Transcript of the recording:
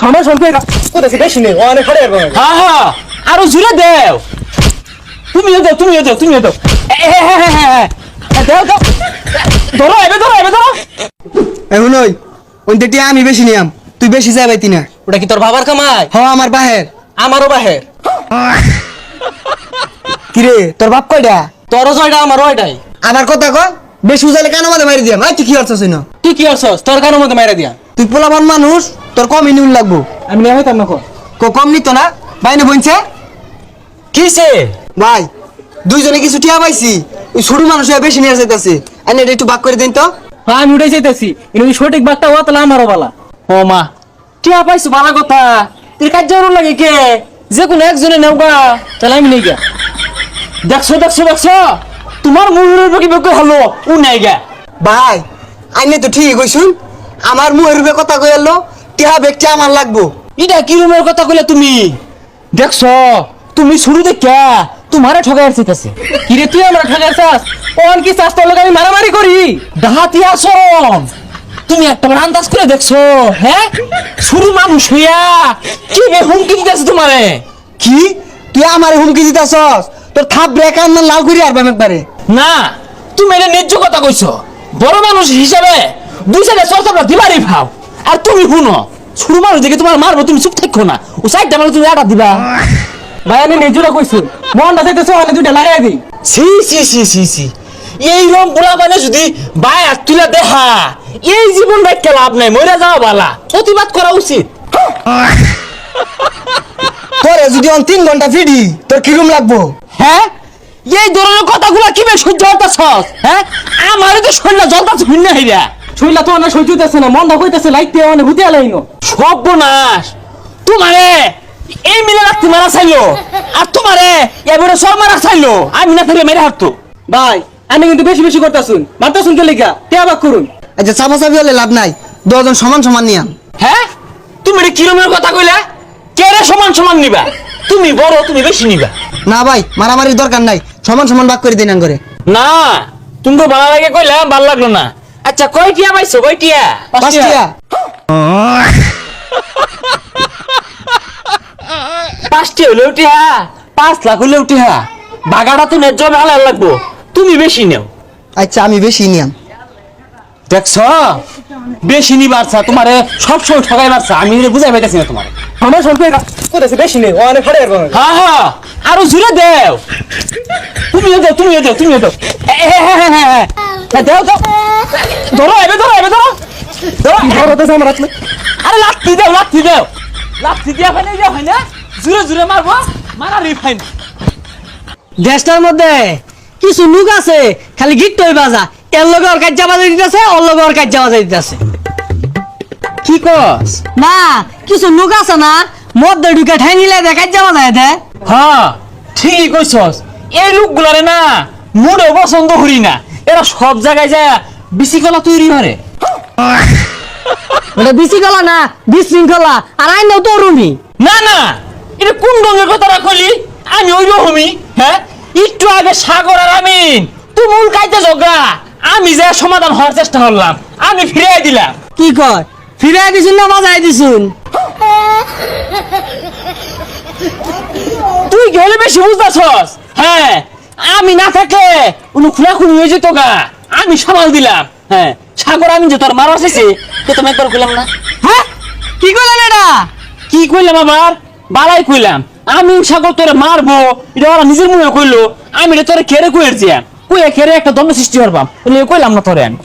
সময় স্বল্প কোথায় বেশি নেই? অনেক খাড়ে হ্যাঁ হ্যাঁ আরও জুড়ে দেও। তুমিও দাও তুমিও দাও তুমিও দাও। হ্যাঁ হ্যাঁ হ্যাঁ হ্যাঁ। দাও দাও। ধরো এবে ধরো এবে ধরো। এখন ওই ওইটা টিয়া আমি বেশি নিয়াম। তুই বেশি যাই পাইতি না ওটা কি তোর বাবার কামাই? হ আমার বাহের। আমারও বাহের। কিরে তোর বাপ কয়টা তোরও জয়টা আমারও এটাই আমার কথা ক বেশি উজালে কেন মাঝে মারি দিয়াম আই তুই কি করছিস না তুই কি করছস তোর কারোর মধ্যে মাইরা দিয়া। তুই পোলাবান মানুষ তোর কম ইনুল লাগবো। আমি নেই হইতাম না কো কম নিত না বাইনে বইছে কিসে? ভাই দুইজনে কিছু টিয়া পাইছি ওই ছোট মানুষ বেশি নিয়ে যাইতাছে। আইনে এটা একটু ভাগ করে দিন তো। হ্যাঁ আমি উঠে যাইতেছি। কিন্তু সঠিক বার্তা হওয়া তাহলে আমারও বালা। ও মা টিয়া পাইছো বালা কথা। এর কাজ জরুর লাগে কে? যে কোনো একজনে নেও গা তাহলে আমি নেই গা দেখছ দেখছ দেখছ? তোমার মুহুরের বকি বকি হলো ও নেই গা ভাই আইনে তো ঠিক কইছুন। আমার মুহের রূপে কথা কই এলো টিয়া ব্যক্তি আমার লাগবো। এটা কি রুমের কথা কইলে তুমি? দেখছ তুমি শুরু দেখা তোমারে ঠগাই আসিতেছে কি রে তুই আমরা ঠগাই চাস কোন কি চাস তোর আমি মারামারি করি? ডাহাতি আসন তুমি একটা আন্দাজ করে দেখছ হ্যাঁ? শুরু মানুষ হইয়া কি বে হুমকি দিতেছে তোমারে? কি? তুই আমার হুমকি দিতাছস? তোর থাপ ব্রেক আন্না লাল করি আর একবারে। না তুমি এটা ন্যায্য কথা কইছো। বড় মানুষ হিসাবে দুই সাইডে চর্চাটা দিবারই ভাও। আর তুমি শুনো ছোট মানুষ দেখে তোমার মারবো তুমি চুপ থাকো না। ও সাইডটা মানে তুমি এটা দিবা। ভাই আমি ন্যায্যটা কইছো মনটা চাইতেছো আমি দুইটা লাগাই দিই। সি সি সি সি সি এই রকম পোলা মানে যদি বাই আর তুলে দেখা এই জীবন রাখতে লাভ নাই মরে যাওয়া বালা। প্রতিবাদ করা উচিত। তোরে যদি অন তিন ঘণ্টা ফিডি তোর কিরম লাগবো? হ্যাঁ? এই ধরনের কথাগুলো কি বে সহ্য হতাছস হ্যাঁ? আমার তো শরীরটা জ্বলতাছে ভিন্ন হইরা। শরীরটা তো অনেক সহ্য হইতাছে না মনটা কইতাছে লাইতে মানে ভূতে আলাইনো। সর্বনাশ! তোমারে এই মিলে রাখতে মারা চাইলো আর তোমারে এবারে সব মারা চাইলো আমি না থাকলে মেরে হারতো। ভাই আমি কিন্তু বেশি বেশি করতেছুন মারতেছুন কে লিখা টেয়াবাক করুন? আচ্ছা চাপা চাপি হলে লাভ নাই দুজন সমান সমান নিয়াম হ্যাঁ? তুমি এটা কিরমের কথা কইলা? কেরে সমান সমান নিবা? তুমি বড় তুমি বেশি নিবা। না ভাই মারামারির দরকার নাই সমান সমান ভাগ করে দিন করে না তুমি তো ভালো লাগে কইলাম ভালো লাগল না। আচ্ছা কই টিয়া পাইছো? কই টিয়া? পাঁচ টিয়া পাঁচটি হলেও টিয়া পাঁচ লাখ হলেও টিয়া বাগাটা তো ন্যায্য ভালো লাগবো। তুমি বেশি নেও। আচ্ছা আমি বেশি নিয়াম। দেখছ? বেশি নি বাড়ছা তোমারে সব সময় ঠগাই বাড়ছা আমি বুঝাই পাইতেছি না তোমার। আমার স্বল্প কোথায় বেশি নেই অনেক আর হ্যাঁ হ্যাঁ আরও জুড়ে দেও। তুমিও দেও তুমিও দাও তুমিও দেও। হ্যাঁ হ্যাঁ হ্যাঁ হ্যাঁ। হ্যাঁ, দাও দাও। ধরো এবে ধরো এবে ধরো। ধরো। হতেছে আমার হাতলে আরে লাত্তি দাও লাত্তি দাও। লাত্তি দিয়া হয় না। জুরে জুরে মারবো। মারা রিফাইন দেশটার মধ্যে কিছু লোক আছে খালি গিট্টই বাজা। এর লগে ওর কাজ বাজাই দিতেছে ওর লগে ওর কাজ বাজাই দিতেছে। কি কস? না কিছু লোক আছে না মধ্যে ঢুকে ঠাই নিলে দেখাই যাওয়া যায় দে। হ্যাঁ ঠিকই কইছস। এই লোকগুলারে না মোড়ে পছন্দ করি না। এরা সব জায়গায় যায় বিশৃঙ্খলা তৈরি করে ওটা বিশৃঙ্খলা না বিশৃঙ্খলা। আর আইনাও তো রুমি। না না এটা কোন রঙের কথা রাখলি? আমি ওই রকমই হ্যাঁ? একটু আগে সাগর আর আমিন তুমুল কাইতে জগা আমি যে সমাধান হওয়ার চেষ্টা করলাম আমি ফিরিয়ে দিলাম। কি কর ফিরাই দিছুন না বাজাই দিছুন? তুই গেলে বেশি বুঝতেছস? হ্যাঁ আমি না থাকলে উনি খুনাখুনি হয়ে যেত গা। আমি সামাল দিলাম। হ্যাঁ সাগর আমি যে তোর মার আসেছি তো তুমি একবার কইলাম না। হ্যাঁ? কি কইলাম এটা? কি কইলাম আমার বালাই কইলাম। আমি সাগর তোরে মারবো এটা ওরা নিজের মনে কইলো। আমি এটা তোরে খেরে কইেছি কইয়া খেরে একটা দম সৃষ্টি করবাম। কইলাম না তোরে আমি।